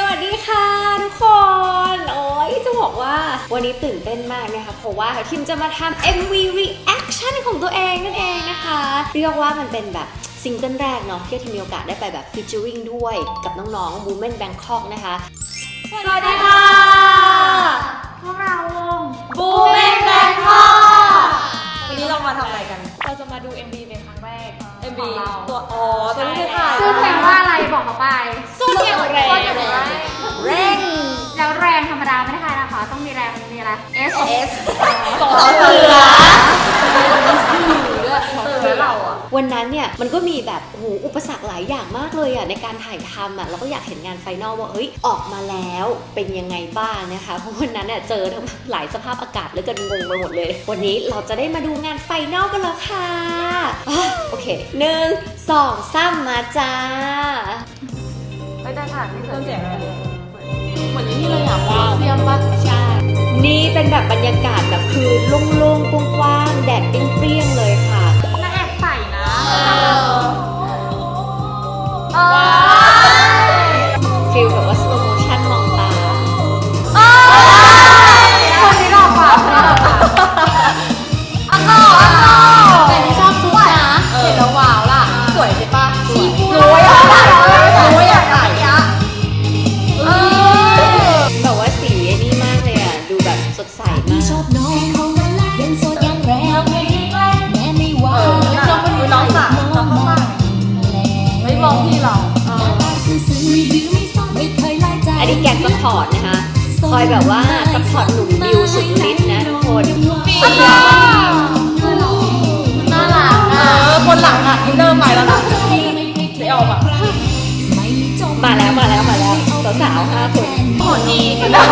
สวัสดีค่ะทุกคน โอ้ยจะบอกว่าวันนี้ตื่นเต้นมากนะคะ เพราะว่าทิมจะมาทำ MV reaction ของตัวเองนั่นเองนะคะ เรียกว่ามันเป็นแบบซิงเกิลแรกเนาะที่ทิมมีโอกาสได้ไปแบบ featuring ด้วยกับน้องๆ Women Bangkok นะคะ สวัสดีค่ะพวกเราวงบูเมนแบงคอกวันนี้เรามาทำอะไรกัน เราจะมาดู MV เป็นครั้งแรก MV ของเราตัวอ๋อตัวนี้คือถ่ายชื่อเพลงว่าอะไร บอกเขาไปสู้อย่างแรงเร่งแล้วแรงธรรมดาไม่ได้นะคะ ต้องมีแรงมีอะไร S S สอเสือ เสือเราอะ วันนั้นเนี่ยมันก็มีแบบโอ้โหอุปสรรคหลายอย่างมากเลยอะในการถ่ายทำอะเราก็อยากเห็นงานไฟนอลว่าเฮ้ยออกมาแล้วเป็นยังไงบ้างนะคะเพราะวันนั้นเนี่ยเจอทั้งหลายสภาพอากาศแล้วกันงงไปหมดเลย วันนี้เราจะได้มาดูงานไฟนอลกันแล้วค่ะอะโอเคหนึ่งสองสามมาจ้าไม่ได้ถ่ายไม่เริ่มเสียงอะไรเหมือนที่เราอยากว่าเสียมปะใช่นี่เป็นแบบบรรยากาศแบบคือโล่งๆกว้าง มมาแล้วมาแล้วมาแล้วสาวๆห้าคนโหดีไม่ได้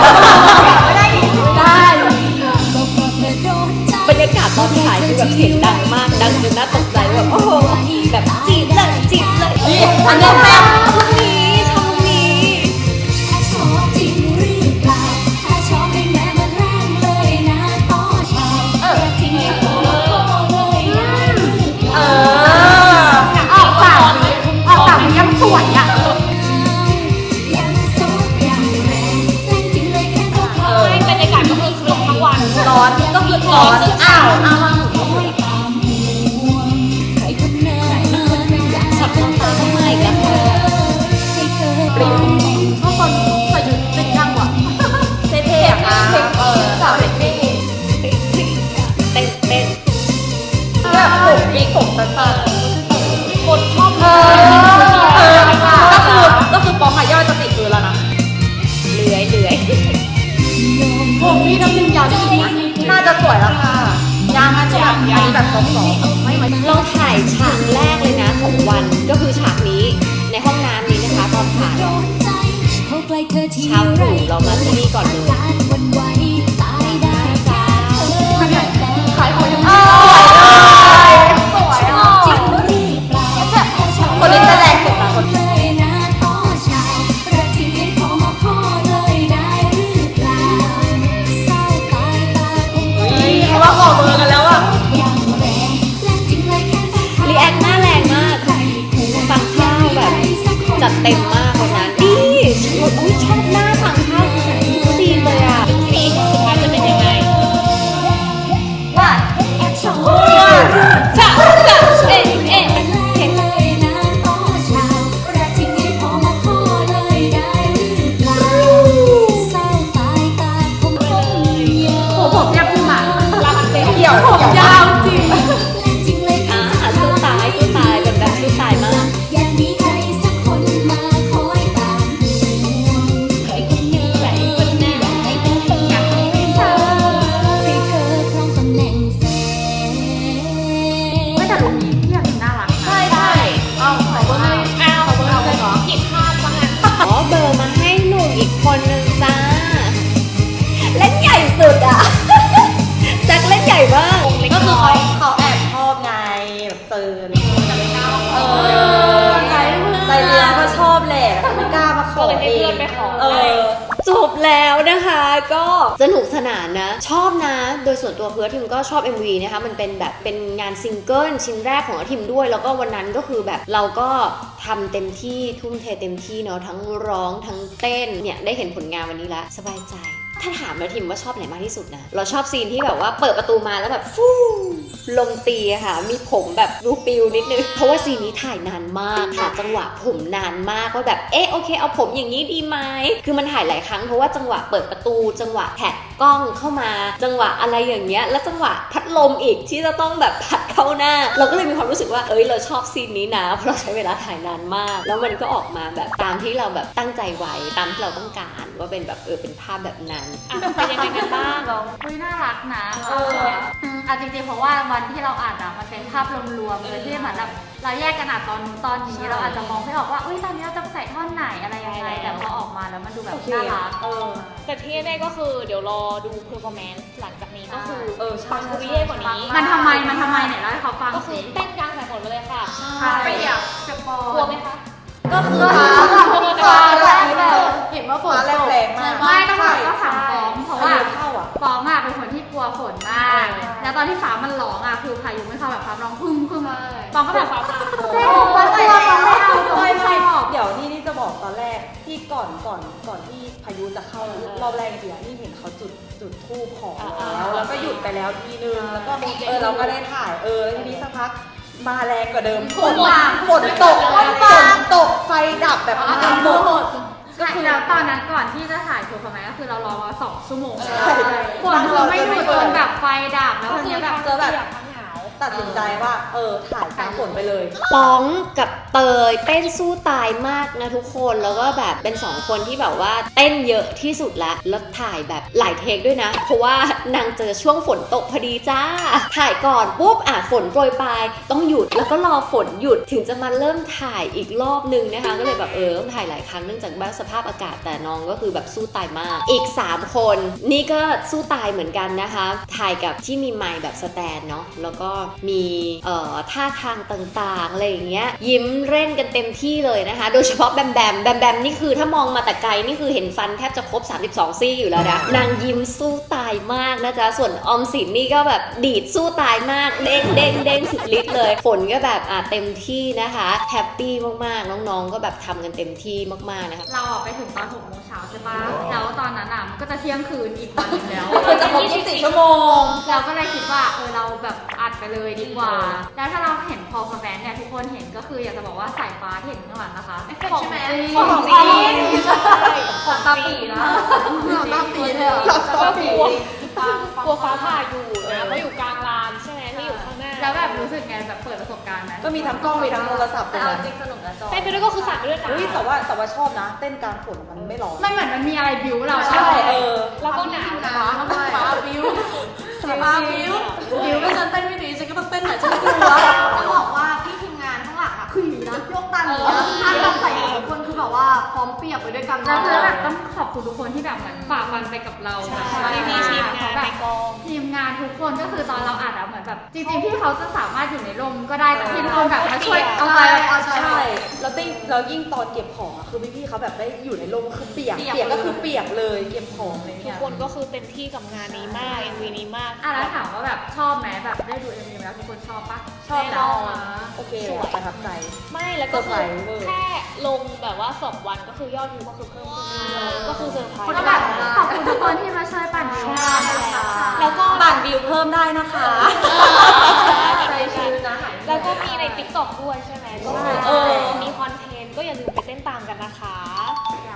ไม่ได้ก็เพราะเธอโดนใจบรรยากาศตอนถ่ายคือแบบเสียงดังมากดังจนน่าตกใจแบบโอ้โหแบบจีบเลยจีบเลยนี่อันนี้แซ่บ อ เต็มมากวันนั้นนี่เราอุ้ยชอบหน้าฟังข้าวทุกซีนเลยอะสีสุดท้ายจะเป็นยังไงว่าชอบจ้ะจ้ะเอ๊ะเอ๊ะเลยนะต่อชายรักที่ไม่ขอมาขอเลยได้หรือเปล่าเก็สนุกสนานนะ ชอบนะ โดยส่วนตัวเพื่อทิมก็ชอบ MV นะคะมันเป็นแบบเป็นงานซิงเกิลชิ้นแรกของทิมด้วย แล้วก็วันนั้นก็คือแบบเราก็ทำเต็มที่ทุ่มเทเต็มที่เนาะทั้งร้องทั้งเต้นเนี่ยได้เห็นผลงานวันนี้ละสบายใจ ถ้าถามแล้วทิมว่าชอบไหนมากที่สุดนะ เราชอบซีนที่แบบว่าเปิดประตูมาแล้วแบบฟู่ลมตีค่ะ มีผมแบบรูปิวนิดนึง เพราะว่าซีนนี้ถ่ายนานมากค่ะจังหวะผมนานมากว่าแบบ เอ๊ะโอเค เอาผมอย่างนี้ดีไหม คือมันถ่ายหลายครั้งเพราะว่าจังหวะเปิดประตู จังหวะแผดกล้องเข้ามา จังหวะอะไรอย่างเงี้ย แล้วจังหวะพัดลมอีกที่จะต้องแบบพัดเข้าหน้า เราก็เลยมีความรู้สึกว่า เอ้ย เราชอบซีนนี้นะ เพราะเราใช้เวลาถ่ายนานมาก แล้วมันก็ออกมาแบบตามที่เราแบบตั้งใจไว้ ตามที่เราต้องการ ว่าเป็นแบบเออเป็นภาพแบบนั้นอะเป็นยังไงกันบ้างอุ้ยน่ารักนะเอออืมอะจริงๆเพราะว่าวันที่เราอ่านอะมันเป็นภาพรวมๆเลยที่เหมือนแบบเราแยกกันอ่านตอนนู้นตอนนี้เราอาจจะมองไม่ออกว่าอุ้ยตอนนี้เราจะใส่ท่อนไหนอะไรยังไงแต่พอออกมาแล้วมันดูแบบน่ารัก เออ แต่ที่แน่ๆก็คือเดี๋ยวรอดู performance หลังจากนี้ก็คือเออใช่ปังคุริเย่กว่านี้ มันทำไมมันทำไมไหนเล่าให้เขาฟังก็คือสิเต้นกลางสายฝนไปเลยค่ะ ใช่ ไม่อยากจะปอกลัวไหมคะ ก็คือฟ้ ตอนที่ฟ้ามันร้องอะคือพายุไม่เข้าแบบฟ้าร้องพึ่มพึ่มใช่ฟ้องก็แบบฟ้าผ่าเจ๊มันกลัวมันไม่เอาฟ้องไม่ไม่ไม่ชอบเดี๋ยวนี่นี่จะบอกตอนแรกที่ก่อนก่อนก่อนที่พายุจะเข้ารอบแรกจริงๆอะนี่เห็นเขาจุดจุดทูบขอแล้วแล้วก็หยุดไปแล้วทีนึงแล้วก็เออเราก็ได้ถ่ายเออแล้วทีนี้สักพักมาแรงกว่าเดิมฝนฝนตกฝนตกไฟดับแบบมาหมด ก็คือแล้วตอนนั้นก่อนที่จะถ่ายโชว์คอมแมก็คือเรารอมาสองชั่วโมงใช่ ฝนคือไม่หยุดจนแบบไฟดับแล้วก็ทีคือนี้แบบทั้งเปียกทั้งหนาวตัดสินใจว่า เออ ถ่ายกลางฝนไปเลย ป๋องกับ เตยเต้นสู้ตายมากนะทุกคนแล้วก็แบบเป็นสองคนที่แบบว่าเต้นเยอะที่สุดล้วแล้วถ่ายแบบหลายเทคด้วยนะ เพราะว่านางเจอช่วงฝนตกพอดีจ้า ถ่ายก่อนปุ๊บอะฝนโปรยปลายต้องหยุดแล้วก็รอฝนหยุดถึงจะมาเริ่มถ่ายอีกรอบนึงนะคะ ก็เลยแบบเออต้องถ่ายหลายครั้งเนื่องจากบ้าสภาพอากาศแต่น้องก็คือแบบสู้ตายมาก อีก 3 คน นี่ก็สู้ตายเหมือนกันนะคะ ถ่ายกับที่มีไมค์แบบสแตนเนาะแล้วก็มีเอ่อท่าทางต่างๆอะไรอย่างเงี้ยยิ้มเล่นกันเต็มที่เลยนะคะ โดยเฉพาะแบมแบมแบมแบมนี่คือถ้ามองมาแต่ไกลนี่คือเห็นฟันแทบจะครบ 32 ซี่อยู่แล้วนะ นางยิ้มสู้ตายมากนะจ๊ะ ส่วนออมสินนี่ก็แบบดีดสู้ตายมาก เด้งเด้งเด้งสุดฤทธิ์เลย ฝนก็แบบอะเต็มที่นะคะแฮปปี้มากๆ น้องๆ ก็แบบทำกันเต็มที่มากๆนะคะ เราออกไปถึงตอนหกโมงเช้าใช่ปะแล้วตอนนั้นอะมันก็จะเที่ยงคืนอีกวันหนึงแล้วคือจะครบ24ชั่วโมง เราก็เลยคิดว่าเออเราแบบอัดไปเลยดีกว่า แล้วถ้าเราเห็นพอฟอร์แมนเนี่ยทุกคนเห็นก็คืออยากจะบอกว่าสายฟ้าที่เห็นข้างหลังนะคะของจริงของจริงของตาปีนะของตาปีเลยเราชอบกผีลัวกลัวฟ้าผ่าอยู่นะเพราะอยู่กลางลานใช่ไหมที่อยู่ข้างหน้าแล้วแบบรู้สึกไงแบบเปิดประสบการณ์ไหมก็มีทั้งกล้องมีทั้งโทรศัพท์ตรงนั้นจริงสนุกนะจอเต้นไปด้วยก็คือสั่นไปด้วยนะอุ้ยแต่ว่าแต่ว่าชอบนะ เต้นกลางฝนมันไม่ร้อนมันเหมือนมันมีอะไรบิวเราใช่เออแล้วก็หนาวนะฟ้าบิ้วฟ้าบิวบิวก็ฉันเต้นไม่ดีฉันก็ต้องเต้นหน่อยฉันกลัวจะบอกว่าพี่ทีมงานข้างหลังอะคืออย่าง นี้นะโยกตามอย่างนี้แล้วท่าทางใส่ของทุกคนคือแบบว่าพร้อมเปรียบไปด้วยกันแล้วคือเนาะแบบต้องขอบคุณทุกคนที่แบบเหมือนฝ่าฟันไปกับเราแบบใช่มีทีมงานในกองทีมงานทุกคนก็คือตอนเราอัดอะเหมือนแบบจริงๆพี่เขาจะสามารถอยู่ในร่มก็ได้แต่พี่ทุกคนแบบมาช่วยเอาไปแบบเอาใจใช่แล้วติ้งแล้วยิ่งตอนเก็บของอะคือพี่ๆเขาแบบได้อยู่ในลมคือเปียกเปียกก็คือเปียกเลยเก็บของอะไรทุกเงี้ยคนก็คือเต็มที่กับงานนี้มาก MV นี้มากอะแล้วถามว่าแบบชอบไหมแบบได้ดูเอ็มวีแล้วทุกคนชอบปะชอบแน่นะนอนโอเคเลยอะประทับใจไม่แล้วก็คือเซอร์ไพรส์เวอร์แค่ลงแบบว่าสองวันก็คือยอดวิวก็คือเพิ่มขึ้นเรื่อยๆก็คือเซอร์ไพรส์ก็แบบขอบคุณทุกคนที่มาช่วยปั่นวิวให้นะคะแล้วก็บัตรวิวเพิ่มได้นะคะใจชื้นนะแล้วก็มีใน t ิ k t o k ด้วยใช่ไหมก็คือเออมีคอนเทนต์ก็อย่าลืมไปเต้นตามกันนะคะ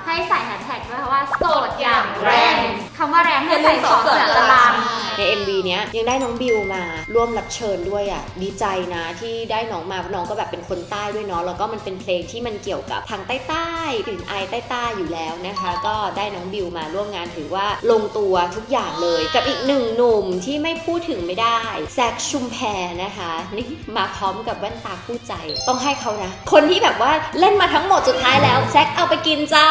ให้ใส่แฮชแท็กด้วยค่ะว่าโสดอย่างแรงคำว่าแรงให้ใส่สองเสือตาราง ใน MV เนี้ยยังได้น้องบิวมาร่วมรับเชิญด้วยอะดีใจนะที่ได้น้องมาเพราะน้องก็แบบเป็นคนใต้ด้วยเนาะแล้วก็มันเป็นเพลงที่มันเกี่ยวกับทางใต้ใต้กลิ่นอายใต้ใต้ๆอยู่แล้วนะคะ ก็ได้น้องบิวมาร่วมงานถือว่าลงตัวทุกอย่างเลย กับอีกหนึ่งหนุ่มที่ไม่พูดถึงไม่ได้แซคชุมแพนะคะนี่มาพร้อมกับแว่นตาคู่ใจ ต้องให้เขานะ คนที่แบบว่าเล่นมาทั้งหมดสุดท้ายแล้วแซคเอาไปกินจ้า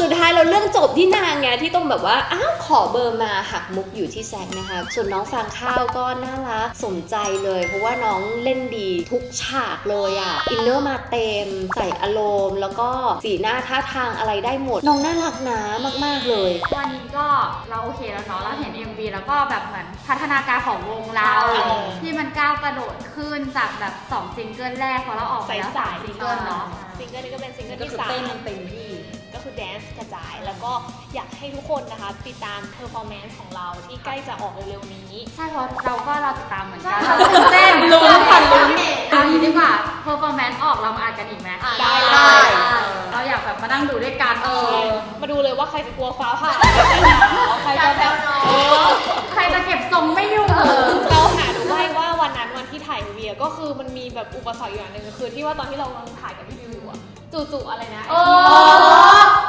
สุดท้ายเราเรื่องจบที่นางไงที่ต้องแบบว่าอ้าวขอเบอร์มาหักมุกอยู่ที่แซกนะคะ ส่วนน้องฟางข้าวก็น่ารักสมใจเลย เพราะว่าน้องเล่นดีทุกฉากเลยอะ่ะอินเนอร์มาเต็ม ใส่อารมณ์แล้วก็สีหน้าท่าทางอะไรได้หมด น้องน่ารักนะมากๆเลย วันนี้ก็เราโอเคแล้วเนาะเราเห็น MV แล้วก็แบบเหมือนพัฒนาการของวงเราเออที่มันก้าวกระโดดขึ้นจากแบบ2ซิงเกิลแรกพอเราออกไปแล้วใสสามๆซิงเกิลเนาะ ซิงเกิลนี้ก็เป็นซิงเกิลก็ที่คือสามเต้นเต็มที่ ก็คือแดนซ์กระจาย แล้วก็อยากให้ทุกคนนะคะติดตามเพอร์ฟอร์แมนซ์ของเราที่ใกล้จะออกเร็วๆนี้ ใช่เพราะเราก็เราติดตามเหมือนกันใช่เราตื่นเต้นลุ้นค่ะลุ้นเอาอย่างนี้ดีกว่า performance ออกเรามาอ่านกันอีกไหมได้ได้เราอยากแบบมานั่งดูด้วยกันเออมาดูเลยว่าใครจะกลัวฟ้าผ่าใครจะแบบเออใครจะเก็บทรงไม่อยู่เราหาดูได้ ว่าวันนั้นวันที่ถ่ายเวียก็คือมันมีแบบอุปสรรคอยู่อย่างหนึ่งคือที่ว่าตอนที่เรากำลังถ่ายกับพี่วิวอยู่อะจู่ๆอะไรนะโอ้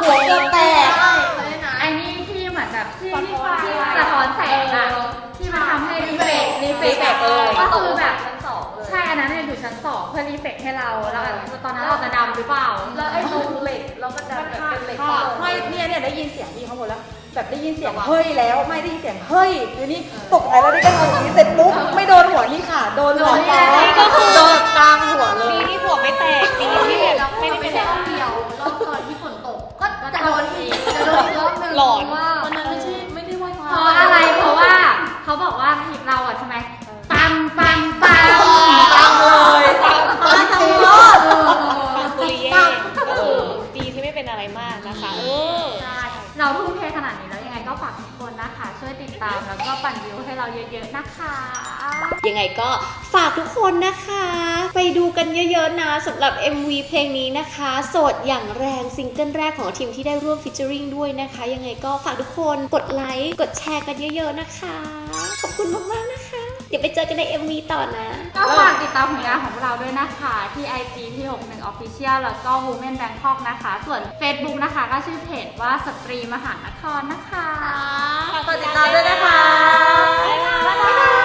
หัวเกือบแตกไอ้นี่ที่เหมือนแบบที่สะที่ท้อนที่สะท้อนแสงอะที่มันทำให้รีเฟกรีเฟกเออก็คือแบบชั้นสองเลยใช่อันนั้นเนี่ยอยู่ชั้นสองเพื่อรีเฟกให้เราแล้วตอนนั้นเราจะดำหรือเปล่าแล้วไอ้ตรงเหล็กเราก็จะแบบเป็นเหล็กไม่เนี่ยเนี่ยได้ยินเสียงพี่เขาหมดแล้ว แบบได้ยินเสียงเฮ้ยแล้ว ไม่ได้ยินเสียงเฮ้ยทีนี้ตกใจแล้วได้ก็ทำอย่างนี้เสร็จปุ๊บไม่โดนหัวนี่ค่ะ โดนหัวฟ้าก็คือโดนกลางหัวเลดียที่หัวไม่แตกดีที่แบบไม่ไม่ได้ได้ไม่เป็นใช่อะไรรอบเดียวรอบตอนที่ฝนตกก็จะโดนอีกจะโดนอีกรอบหนึงหลอนว่า ยังไงก็ฝากทุกคนนะคะ ไปดูกันเยอะๆนะสำหรับ MV เพลงนี้นะคะ โสดอย่างแรงซิงเกิลแรกของทีมที่ได้ร่วมฟิชเจอริงด้วยนะคะ ยังไงก็ฝากทุกคนกดไลค์กดแชร์กันเยอะๆนะคะ ขอบคุณมากๆนะคะ เดี๋ยวไปเจอกันใน MV ต่อนะ ก็ฝากติดตามผลงานของพวกเราด้วยนะคะ ที่ IG ที่ 61 Official แล้วก็ Women Bangkok นะคะ ส่วน Facebook นะคะ ก็ชื่อเพจว่าสตรีมหานครนะคะฝากติดตามด้วยนะคะ บ๊ายบาย